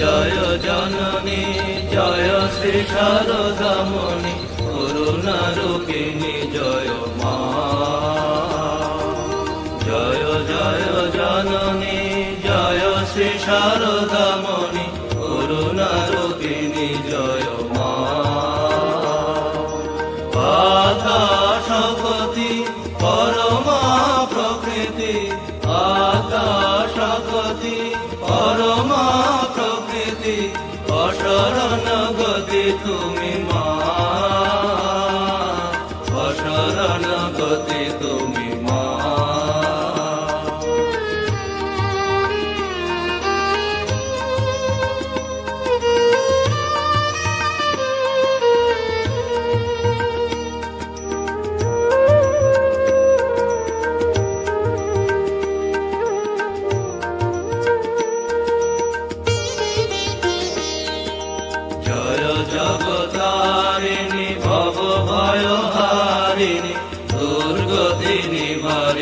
জয় জননী, জয় শ্রী শারদামণি করুণা রূপিণী জয় মা। জয় জয় জননী, জয় শ্রী শারদামণি করুণা রূপিণী জয় মা। আকাশপতি পরমা প্রকৃতি আকাশপতি তুমি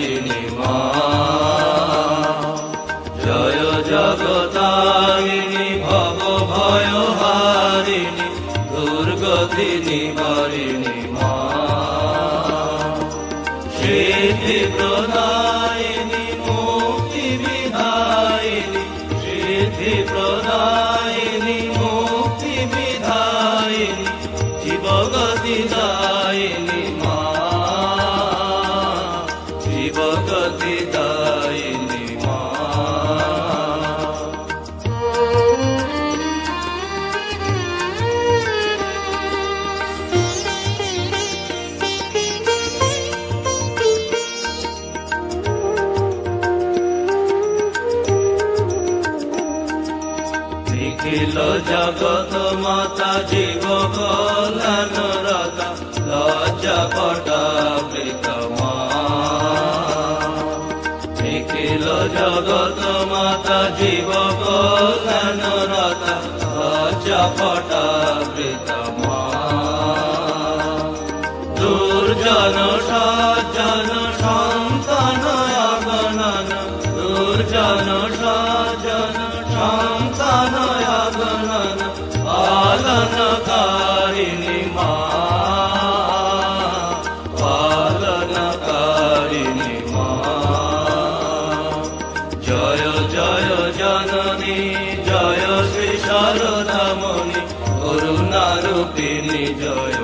নিবারিণী মা জয় জগতারিণী, ভব ভয় হারিণী দুর্গতি নিবারিণী মা। সিদ্ধি প্রদায়িনী, মুক্তি বিধায়িনী সিদ্ধি প্রদায়িনী, মুক্তি বিধায়িনী, জীবগতি দায়িনী নিখিল জগত মাতা জীব কল্যাণ রতা লজ্জা পটাবৃত মা নিখিল জগত মাতা জীব কল্যাণ রতা লজ্জা পটাবৃত মা দুর্জন সজ্জন সন্তান অগণন দুর্জন সজ্জন সন্তান অগণন পালনকারিণী জয় জয় জননী জয় শ্রী সরদামণি করুণারূপিণী জয়